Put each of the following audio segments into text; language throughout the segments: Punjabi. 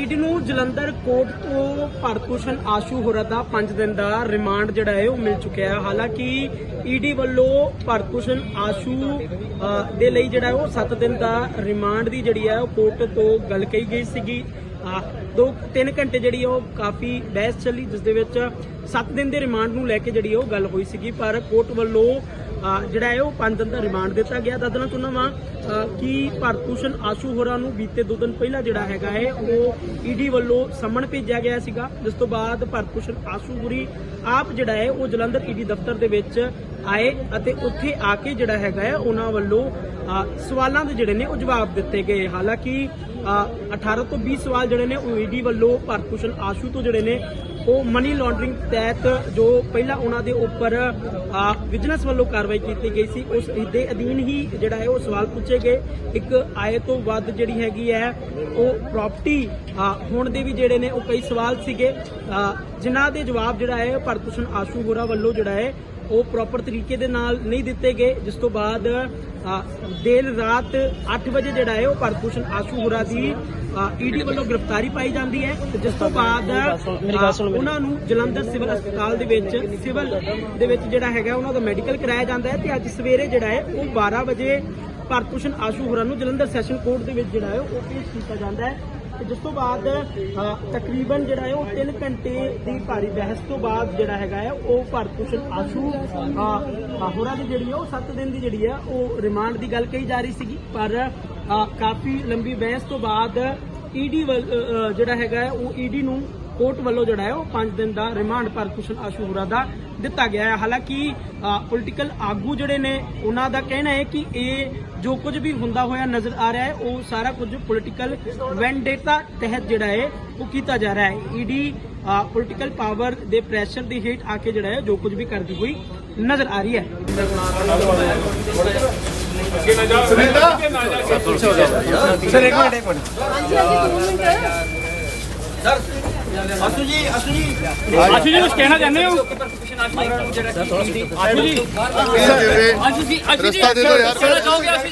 ਈਡੀ ਨੂੰ ਜਲੰਧਰ ਕੋਰਟ ਤੋਂ ਭਰਤਭੂਸ਼ਣ ਆਸ਼ੂ ਹੋਰਾਂ ਦਾ 5 ਦਿਨ ਦਾ ਰਿਮਾਂਡ ਜਿਹੜਾ ਹੈ ਉਹ ਮਿਲ ਚੁੱਕਿਆ ਹੈ। ਹਾਲਾਂਕਿ ਈਡੀ ਵੱਲੋਂ ਭਰਤਭੂਸ਼ਣ ਆਸ਼ੂ ਦੇ ਲਈ ਜਿਹੜਾ ਉਹ 7 ਦਿਨ ਦਾ ਰਿਮਾਂਡ ਦੀ ਜਿਹੜੀ ਹੈ ਉਹ ਕੋਰਟ ਤੋਂ ਗੱਲ ਕਹੀ ਗਈ ਸੀਗੀ। ਦੋ ਤਿੰਨ ਘੰਟੇ ਜਿਹੜੀ ਉਹ ਕਾਫੀ ਬਹਿਸ ਚੱਲੀ, ਜਿਸ ਦੇ ਵਿੱਚ 7 ਦਿਨ ਦੇ ਰਿਮਾਂਡ ਨੂੰ ਲੈ ਕੇ ਜਿਹੜੀ ਉਹ ਗੱਲ ਹੋਈ ਸੀਗੀ। ਪਰ ਕੋਰਟ ਵੱਲੋਂ ਜਿਹੜਾ ਹੈ ਉਹ 5 ਦਿਨ ਦਾ ਰਿਮਾਂਡ ਦਿੱਤਾ ਗਿਆ। ਦੱਸਣਾ ਚਾਹੁੰਦਾ ਵਾਂ ਅ, ਕਿ ਭਰਤਭੂਸ਼ਣ ਆਸ਼ੂ ਹੋਰਾਂ ਨੂੰ ਬੀਤੇ ਦੋ ਦਿਨ ਪਹਿਲਾਂ ਜਿਹੜਾ ਹੈਗਾ ਹੈ ਉਹ ਈਡੀ ਵੱਲੋਂ ਸੰਮਣ ਭੇਜਿਆ ਗਿਆ ਸੀਗਾ। ਜਿਸ ਤੋਂ ਬਾਅਦ ਭਰਤਭੂਸ਼ਣ ਆਸ਼ੂ ਹੋਰੀ ਆਪ ਜਿਹੜਾ ਹੈ ਉਹ ਜਲੰਧਰ ਈਡੀ ਦਫ਼ਤਰ ਦੇ ਵਿੱਚ ਆਏ ਅਤੇ ਉੱਥੇ ਆ ਕੇ ਜਿਹੜਾ ਹੈਗਾ ਹੈ ਉਹਨਾਂ ਵੱਲੋਂ ਸਵਾਲਾਂ ਦੇ ਜਿਹੜੇ ਨੇ ਉਹ ਜਵਾਬ ਦਿੱਤੇ ਗਏ। ਹਾਲਾਂਕਿ ਅ, 18 ਤੋਂ 20 ਸਵਾਲ ਜਿਹੜੇ ਨੇ ਉਹ ਈਡੀ ਵੱਲੋਂ ਭਾਰਤ ਭੂਸ਼ਣ ਆਸ਼ੂ ਤੋਂ ਜਿਹੜੇ ਨੇ ਉਹ ਮਨੀ ਲਾਂਡਰਿੰਗ ਤਹਿਤ ਜੋ ਪਹਿਲਾਂ ਉਹਨਾਂ ਦੇ ਉੱਪਰ ਵਿਜੀਲੈਂਸ ਵੱਲੋਂ ਕਾਰਵਾਈ ਕੀਤੀ ਗਈ ਸੀ ਉਸ ਦੇ ਅਧੀਨ ਹੀ ਜਿਹੜਾ ਹੈ ਉਹ ਸਵਾਲ ਪੁੱਛੇ ਗਏ। ਇੱਕ ਆਏ ਤੋਂ ਵੱਧ ਜਿਹੜੀ ਹੈਗੀ ਹੈ ਉਹ ਪ੍ਰਾਪਰਟੀ ਹੋਣ ਦੇ ਵੀ ਜਿਹੜੇ ਨੇ ਉਹ ਕਈ ਸਵਾਲ ਸੀਗੇ। ਅ, ਜਿਨ੍ਹਾਂ ਦੇ ਜਵਾਬ ਜਿਹੜਾ ਹੈ ਭਰਤਭੂਸ਼ਣ ਆਸ਼ੂ ਹੋਰਾ ਵੱਲੋਂ ਜਿਹੜਾ ਹੈ ਉਹ ਪ੍ਰੋਪਰ ਤਰੀਕੇ ਦੇ ਨਾਲ ਨਹੀਂ ਦਿੱਤੇ ਗਏ ਜਿਸ ਤੋਂ ਬਾਅਦ ਦੇਰ ਰਾਤ 8 ਵਜੇ ਜਿਹੜਾ ਹੈ ਉਹ ਭਰਤਭੂਸ਼ਣ ਆਸ਼ੂ ਹੋਰਾ ਦੀ ਈਡੀ ਵੱਲੋਂ ਗ੍ਰਿਫਤਾਰੀ ਪਾਈ ਜਾਂਦੀ ਹੈ ਤੇ ਜਿਸ ਤੋਂ ਬਾਅਦ ਉਹਨਾਂ ਨੂੰ ਜਲੰਧਰ ਸਿਵਲ ਹਸਪਤਾਲ ਦੇ ਵਿੱਚ ਸਿਵਲ ਦੇ ਵਿੱਚ ਜਿਹੜਾ ਹੈਗਾ ਉਹਨਾਂ ਦਾ ਮੈਡੀਕਲ ਕਰਾਇਆ ਜਾਂਦਾ ਹੈ ਤੇ ਅੱਜ ਸਵੇਰੇ ਜਿਹੜਾ ਹੈ ਉਹ 12 ਵਜੇ ਭਰਤਭੂਸ਼ਣ ਆਸ਼ੂ ਹੋਰਾਂ ਨੂੰ ਜਲੰਧਰ ਸੈਸ਼ਨ ਕੋਰਟ ਦੇ ਵਿੱਚ ਜਿਹੜਾ ਹੈ ਉਹ ਪੇਸ਼ ਕੀਤਾ ਜਾਂਦਾ ਹੈ। ਤੇ ਜਿਸ ਤੋਂ ਬਾਅਦ ਤਕਰੀਬਨ ਜਿਹੜਾ ਹੈ ਉਹ 3 ਘੰਟੇ ਦੀ ਭਾਰੀ ਬਹਿਸ ਤੋਂ ਬਾਅਦ ਜਿਹੜਾ ਹੈਗਾ ਹੈ ਉਹ ਭਰਤਭੂਸ਼ਣ ਆਸ਼ੂ ਹੋਰਾਂ ਦੀ ਜਿਹੜੀ ਹੈ ਉਹ 7 ਦਿਨ ਦੀ ਜਿਹੜੀ ਹੈ ਉਹ ਰਿਮਾਂਡ ਦੀ ਗੱਲ ਕਹੀ ਜਾ ਰਹੀ ਸੀਗੀ। ਪਰ ਕਾਫੀ ਲੰਬੀ ਬਹਿਸ ਤੋਂ ਬਾਅਦ ਈਡੀ ਜਿਹੜਾ ਹੈਗਾ ਉਹ ਈਡੀ ਨੂੰ ਕੋਰਟ ਵੱਲੋਂ ਜਿਹੜਾ ਹੈ, ਉਹ 5 ਦਿਨ ਦਾ ਰਿਮਾਂਡ ਭਰਤਭੂਸ਼ਣ ਆਸ਼ੂ ਹੋਰਾਂ ਦਾ ਦਿੱਤਾ ਗਿਆ ਹੈ। ਹਾਲਾਂਕਿ ਪੋਲੀਟੀਕਲ ਆਗੂ ਜਿਹੜੇ ਨੇ, ਉਹਨਾਂ ਦਾ ਕਹਿਣਾ ਹੈ ਕਿ ਇਹ ਜੋ ਕੁਝ ਵੀ ਹੁੰਦਾ ਹੋਇਆ ਨਜ਼ਰ ਆ ਰਿਹਾ ਹੈ, ਉਹ ਸਾਰਾ ਕੁਝ ਪੋਲੀਟੀਕਲ ਵੈਂਡੇਟਾ ਤਹਿਤ ਜਿਹੜਾ ਹੈ, ਉਹ ਕੀਤਾ ਜਾ ਰਿਹਾ ਹੈ। ਈਡੀ ਪੋਲੀਟੀਕਲ ਪਾਵਰ ਦੇ ਪ੍ਰੈਸ਼ਰ ਦੀ ਹੇਠ ਆ ਕੇ ਜਿਹੜਾ ਹੈ, ਜੋ ਕੁਝ ਵੀ ਕਰਦੀ ਹੋਈ ਨਜ਼ਰ ਆ ਰਹੀ ਹੈ। ਆਸ਼ੂ ਜੀ ਆਸ਼ੂ ਜੀ ਆਸ਼ੂ ਜੀ ਕੁਝ ਕਹਿਣਾ ਚਾਹੁੰਦੇ ਹੋ ਆਸ਼ੂ ਜੀ ਆਸ਼ੂ ਜੀ ਰਸਤਾ ਦੇ ਦਿਓ ਯਾਰ। ਕਹਿਣਾ ਚਾਹੋਗੇ ਆਸ਼ੂ ਜੀ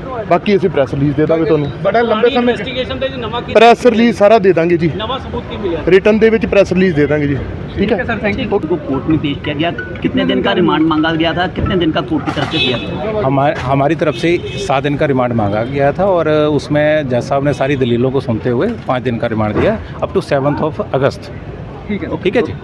ਬਾਕੀ ਅਸੀਂ ਪ੍ਰੈਸ ਰਿਲੀਜ਼ ਦੇ ਦਾਂਗੇ ਤੁਹਾਨੂੰ ਬੜਾ ਲੰਬੇ ਸਮੇਂ ਇਨਵੈਸਟੀਗੇਸ਼ਨ ਤੇ ਜੀ ਨਵਾਂ ਕੀ ਪ੍ਰੈਸ ਰਿਲੀਜ਼ ਸਾਰਾ ਦੇ ਦਾਂਗੇ ਜੀ ਨਵਾਂ ਸਬੂਤ ਕੀ ਮਿਲਿਆ ਰਿਟਰਨ ਦੇ ਵਿੱਚ ਪ੍ਰੈਸ ਰਿਲੀਜ਼ ਦੇ ਦਾਂਗੇ ਜੀ ਠੀਕ ਹੈ को कोर्ट में पेश किया गया कितने दिन का रिमांड मांगा गया था कितने दिन का कोर्ट की तरफ से दिया था हमारे हमारी तरफ से सात दिन का रिमांड मांगा गया था और उसमें जज साहब ने सारी दलीलों को सुनते हुए पाँच दिन का रिमांड दिया up to seventh of August ठीक है ठीक है जी